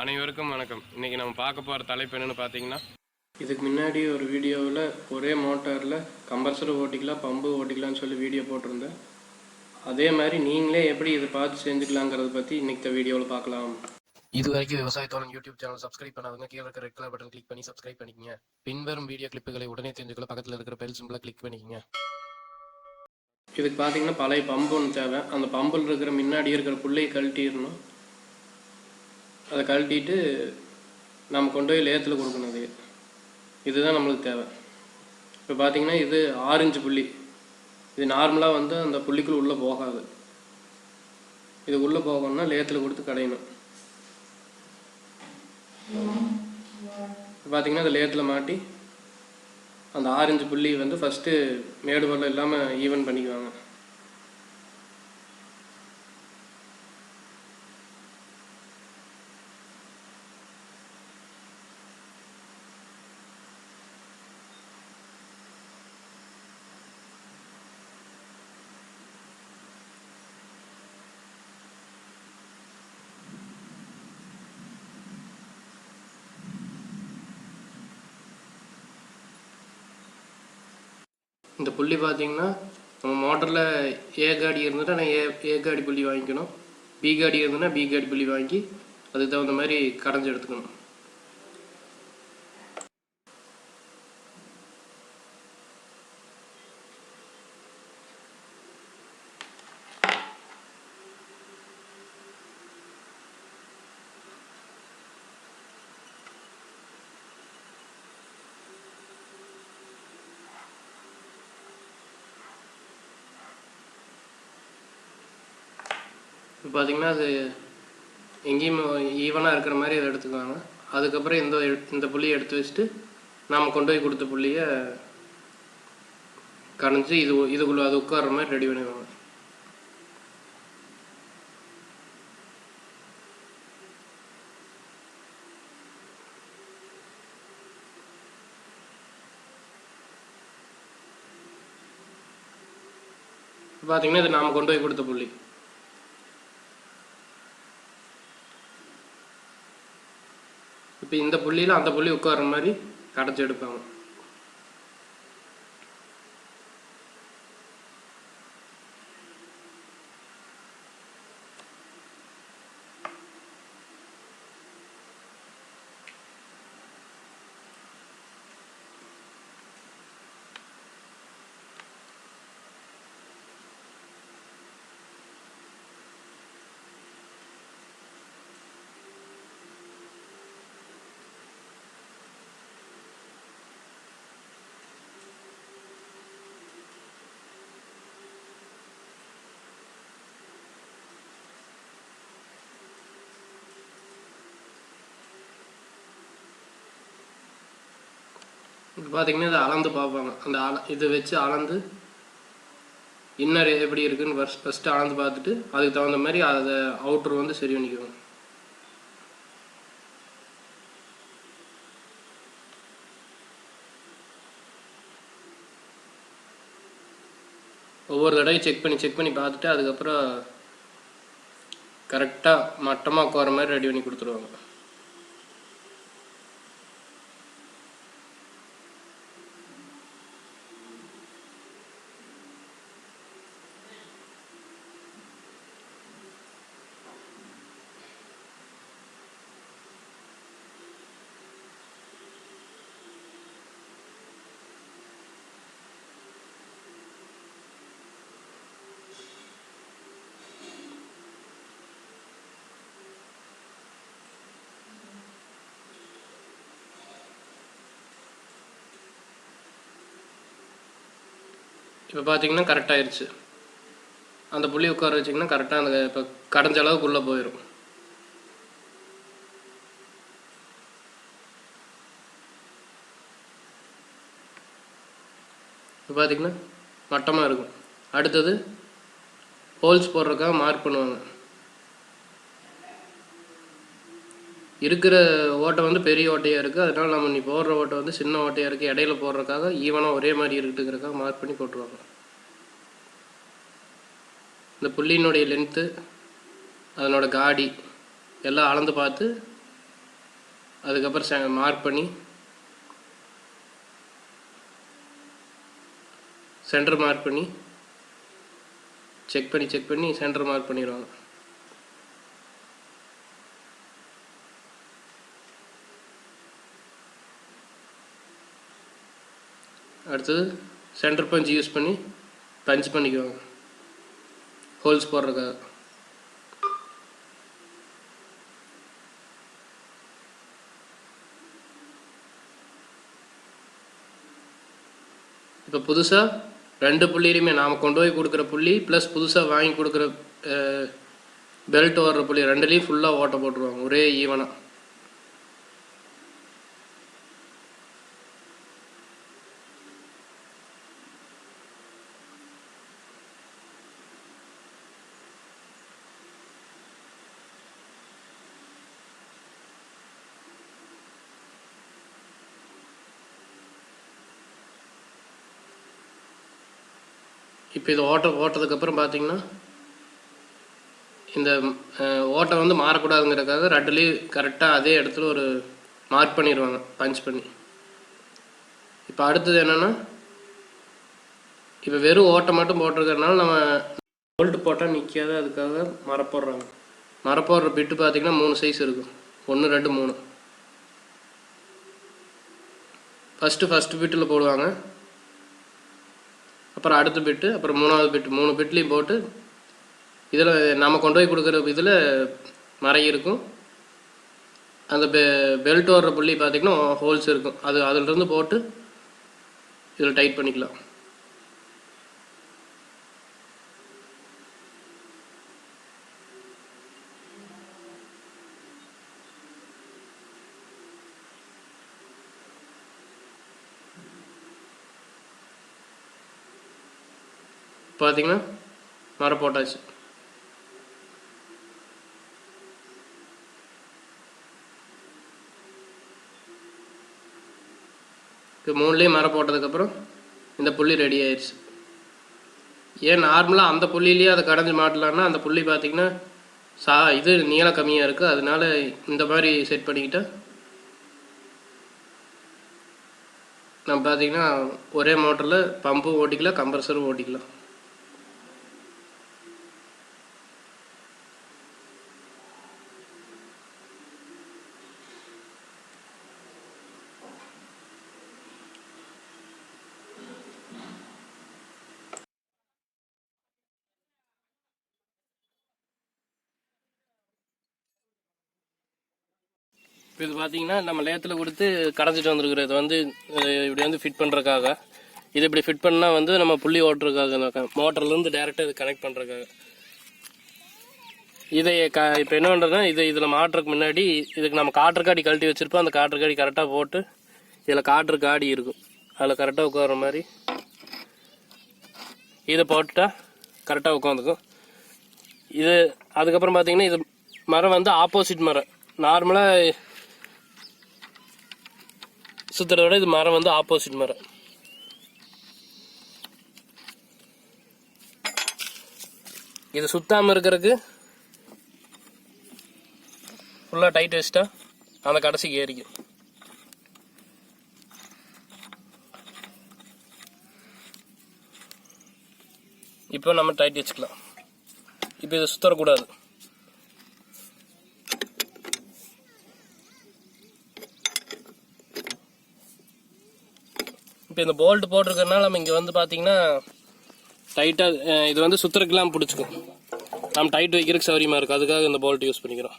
அனைவருக்கும் வணக்கம். இன்னைக்கு நம்ம பார்க்க போகிற தலைப்பு என்னன்னு பார்த்தீங்கன்னா இதுக்கு முன்னாடி ஒரு வீடியோவில் ஒரே மோட்டாரில் கம்பல்சரி ஓட்டிக்கலாம் பம்பு ஓட்டிக்கலாம்னு சொல்லி வீடியோ போட்டிருந்தேன். அதே மாதிரி நீங்களே எப்படி இதை பார்த்து செஞ்சுக்கலாங்கிறத பற்றி இன்னைக்கு வீடியோவில் பார்க்கலாம். இது வரைக்கும் விவசாயத்தோழன் யூடியூப் சேனல் சப்ஸ்கிரைப் பண்ணாதவங்க கீழே இருக்க ரெட் கலர் பட்டன் கிளிக் பண்ணி சப்ஸ்கிரைப் பண்ணிக்கங்க. பின்வரும் வீடியோ கிளிப்புகளை உடனே தெரிஞ்சுக்கல பக்கத்தில் இருக்கிற பெல் சிம்பிளை கிளிக் பண்ணிக்கங்க. இதுக்கு பார்த்தீங்கன்னா பழைய பம்பு ஒன்று தேவை. அந்த பம்பில் இருக்கிற முன்னாடி இருக்கிற புள்ளையை கழட்டிடணும். அதை கழட்டிட்டு நம்ம கொண்டு போய் லேத்தில் கொடுக்கணும் அது இதுதான் நம்மளுக்கு தேவை. இப்போ பார்த்தீங்கன்னா இது ஆரஞ்சு புள்ளி. இது நார்மலாக வந்து அந்த புள்ளிக்குள் உள்ளே போகாது. இது உள்ளே போகணும்னா லேத்தில் கொடுத்து கடையணும். இப்போ பார்த்தீங்கன்னா அந்த லேத்தில் மாட்டி அந்த ஆரஞ்சு புள்ளி வந்து ஃபஸ்ட்டு மேடு பள்ளம் இல்லாமல் ஈவன் பண்ணிக்குவாங்க. இந்த புள்ளி பார்த்தீங்கன்னா நம்ம மோட்டரில் ஏ காடி இருந்துட்டு நான் ஏ ஏ காடி புள்ளி வாங்கிக்கணும். பி காடி இருந்ததுன்னா பி காடி புள்ளி வாங்கி அதுக்கு தகுந்த மாதிரி கடைஞ்சி எடுத்துக்கணும். இப்போ பார்த்தீங்கன்னா அது எங்கேயும் ஈவனாக இருக்கிற மாதிரி அதை எடுத்துக்குவாங்க. அதுக்கப்புறம் இந்த இந்த புள்ளியை எடுத்து வச்சுட்டு நாம் கொண்டு போய் கொடுத்த புள்ளியை கடைஞ்சி இது இதுக்குள்ளே அது உட்கார்ற மாதிரி ரெடி பண்ணிடுவாங்க. பார்த்தீங்கன்னா இது நாம் கொண்டு போய் கொடுத்த புள்ளி. இப்போ இந்த புள்ளியில் அந்த புள்ளி உட்கார்ற மாதிரி கடைச்சி எடுப்பாங்க. இப்போ பார்த்தீங்கன்னா இதை அளந்து பார்ப்பாங்க. அந்த அள இதை வச்சு அளந்து இன்னர் எப்படி இருக்குன்னு ஃபஸ்ட் ஃபஸ்ட்டு அளந்து பார்த்துட்டு அதுக்கு தகுந்த மாதிரி அதை அவுட்ரு வந்து சரி பண்ணிக்குவாங்க ஒவ்வொரு தடவையும் செக் பண்ணி செக் பண்ணி பார்த்துட்டு அதுக்கப்புறம் கரெக்டாக மட்டமாக உட்கார மாதிரி ரெடி பண்ணி கொடுத்துருவாங்க. இப்போ பார்த்தீங்கன்னா கரெக்டாகிருச்சு அந்த புள்ளி உட்கார வச்சிங்கன்னா கரெக்டாக அந்த இப்போ கடைஞ்ச அளவுக்கு உள்ளே போயிடும் இப்போ பார்த்தீங்கன்னா மட்டமாக இருக்கும். அடுத்தது ஹோல்ஸ் போடுறதுக்காக மார்க் பண்ணுவாங்க. இருக்கிற ஓட்டை வந்து பெரிய ஓட்டையாக இருக்குது அதனால நம்ம நீ போடுற ஓட்டை வந்து சின்ன ஓட்டையாக இருக்குது இடையில போடுறதுக்காக ஈவனாக ஒரே மாதிரி இருக்குதுங்கிறதுக்காக மார்க் பண்ணி போட்டுருவாங்க. இந்த புள்ளியினுடைய லென்த்து அதனோட காடி எல்லாம் அளந்து பார்த்து அதுக்கப்புறம் மார்க் பண்ணி சென்டர் மார்க் பண்ணி செக் பண்ணி செக் பண்ணி சென்டர் மார்க் பண்ணிடுவாங்க. அடுத்தது சென்டர் பஞ்ச் யூஸ் பண்ணி பஞ்ச் பண்ணிக்குவாங்க. ஹோல்ஸ் போடுறதுக்காக இப்போ புதுசாக ரெண்டு புள்ளியிலையுமே நாம் கொண்டு போய் கொடுக்குற புள்ளி ப்ளஸ் புதுசாக வாங்கி கொடுக்குற பெல்ட் வர்ற புள்ளி ரெண்டுலேயும் ஃபுல்லாக ஓட்ட போட்டுருவாங்க. ஒரே ஈவனாக இப்போ இது ஓட்ட ஓட்டதுக்கப்புறம் பார்த்தீங்கன்னா இந்த ஓட்டம் ஓட்டை வந்து மாறக்கூடாதுங்கிறதுக்காக ரெண்டுலேயும் கரெக்டாக அதே இடத்துல ஒரு மார்க் பண்ணிடுவாங்க பஞ்ச் பண்ணி. இப்போ அடுத்தது என்னென்னா இப்போ வெறும் ஓட்டை மட்டும் போட்டிருக்கறனால நம்ம போல்ட்டு போட்டால் நிற்காத அதுக்காக மரப்போடுறாங்க மரப்போடுற பிட்டு பார்த்தீங்கன்னா மூணு சைஸ் இருக்கும். ஒன்று ரெண்டு மூணு. ஃபஸ்ட்டு ஃபஸ்ட்டு பிட்டில் போடுவாங்க. அப்புறம் அடுத்த பிட்டு அப்புறம் மூணாவது பிட்டு மூணு பிட்லேயும் போட்டு இதில் நம்ம கொண்டு போய் கொடுக்குற இதில் மறை இருக்கும். அந்த பெ பெல்ட் வர்ற புள்ளி பார்த்திங்கன்னா ஹோல்ஸ் இருக்கும். அது அதிலிருந்து போட்டு இதில் டைட் பண்ணிக்கலாம். பார்த்தீங்கன்னா மரம் போட்டாச்சு. இப்போ மூணுலேயும் மரம் போட்டதுக்கப்புறம் இந்த புள்ளி ரெடி ஆயிடுச்சு ஏன் நார்மலாக அந்த புள்ளியிலேயே அதை கடைஞ்சி மாட்டலான்னா அந்த புள்ளி பார்த்தீங்கன்னா சா இது நீளம் கம்மியாக இருக்குது அதனால இந்த மாதிரி செட் பண்ணிக்கிட்டால் நம்ம பார்த்தீங்கன்னா ஒரே மோட்டரில் பம்பும் ஓட்டிக்கலாம் கம்ப்ரஸரும் ஓட்டிக்கலாம். இது பார்த்தீங்கன்னா நம்ம லேத்தில் கொடுத்து கடைஞ்சிட்டு வந்துருக்குறது. வந்து இப்படி வந்து ஃபிட் பண்ணுறதுக்காக இது இப்படி ஃபிட் பண்ணால் வந்து நம்ம புள்ளி ஓட்டுறதுக்காக மோட்டர்லேருந்து டேரெக்டாக இது கனெக்ட் பண்ணுறதுக்காக இதை க இப்போ என்ன பண்ணுறதுனா இதை இதில் மாட்டுறதுக்கு முன்னாடி இதுக்கு நம்ம காற்று காடி கழட்டி வச்சுருப்போம். அந்த காற்று காடி கரெக்டாக போட்டு இதில் காற்று காடி இருக்கும். அதில் கரெக்டாக உட்கார மாதிரி. இதை போட்டுட்டா கரெக்டாக உட்காந்துக்கும். இது அதுக்கப்புறம் பார்த்தீங்கன்னா இது மரம் வந்து ஆப்போசிட் மரம். நார்மலாக சுற்றுறத விட இது மரம் வந்து ஆப்போசிட் மரம். இது சுத்தாமல் இருக்கிறதுக்கு ஃபுல்லாக டைட் வச்சுட்டா அந்த கடைசிக்கு ஏறிக்கும். இப்போ நம்ம டைட் வச்சுக்கலாம். இப்போ இதை சுத்தரக்கூடாது. இப்போ இந்த போல்ட் போட்டிருக்கறனால நம்ம இங்கே வந்து பார்த்தீங்கன்னா டைட்டாக இது வந்து சுத்தறக்கெல்லாம் பிடிச்சிக்கும். நம்ம டைட் வைக்கிறதுக்கு சௌரியமாக இருக்கும். அதுக்காக இந்த போல்ட் யூஸ் பண்ணிக்கிறோம்.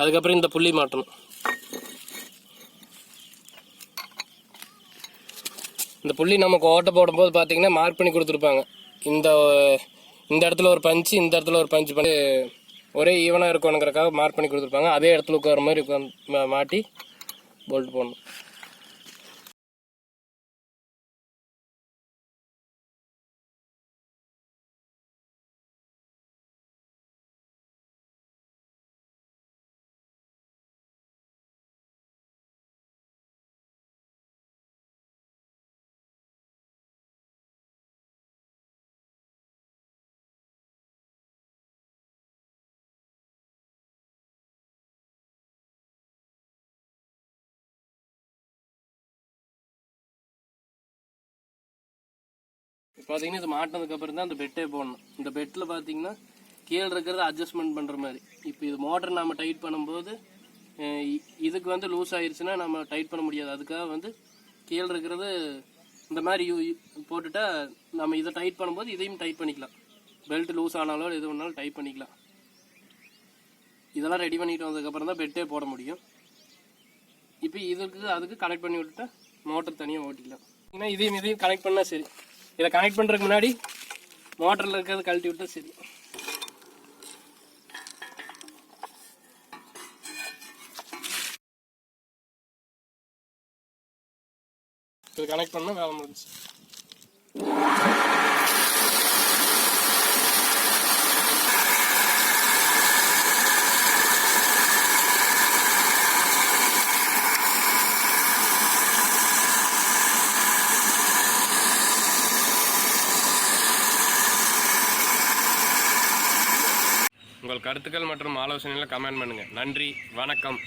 அதுக்கப்புறம் இந்த புள்ளி மாட்டணும். இந்த புள்ளி நமக்கு ஓட்ட போடும்போது பார்த்தீங்கன்னா மார்க் பண்ணி கொடுத்துருப்பாங்க. இந்த இந்த இடத்துல ஒரு பஞ்சு இந்த இடத்துல ஒரு பஞ்சு பண்ணி ஒரே ஈவனாக இருக்கணுங்கிறக்காக மார்க் பண்ணி கொடுத்துருப்பாங்க. அதே இடத்துல உட்கார மாதிரி உட்காந்து மாட்டி போல்ட் போடணும். பார்த்தீங்கன்னா இது மாட்டினதுக்கப்புறம் தான் அந்த பெட்டே போடணும். இந்த பெட்டில் பார்த்தீங்கன்னா கீழே இருக்கிறத அட்ஜஸ்ட்மெண்ட் பண்ணுற மாதிரி. இப்போ இது மோட்டர் நம்ம டைட் பண்ணும்போது இதுக்கு வந்து லூஸ் ஆயிடுச்சுன்னா நம்ம டைட் பண்ண முடியாது. அதுக்காக வந்து கீழே இருக்கிறது இந்த மாதிரி யூ- போட்டுட்டா நம்ம இதை டைட் பண்ணும்போது இதையும் டைட் பண்ணிக்கலாம். பெல்ட் லூஸ் ஆனாலும் எது வேணாலும் டைட் பண்ணிக்கலாம். இதெல்லாம் ரெடி பண்ணிட்டு வந்ததுக்கப்புறம் தான் பெட்டே போட முடியும். இப்போ இதுக்கு அதுக்கு கனெக்ட் பண்ணி விட்டுட்டா மோட்டர் தனியாக ஓட்டிக்கலாம். ஏன்னா இதையும் இதையும் கனெக்ட் பண்ணால் சரி. இதை கனெக்ட் பண்ணுறதுக்கு முன்னாடி மோட்டரில் இருக்கிறத கழட்டி விட்டால் சரி. இது கனெக்ட் பண்ணால் வேலை முடிஞ்சு கருத்துக்கள் மற்றும் ஆலோசனைகளை கமெண்ட் பண்ணுங்கள் நன்றி வணக்கம்.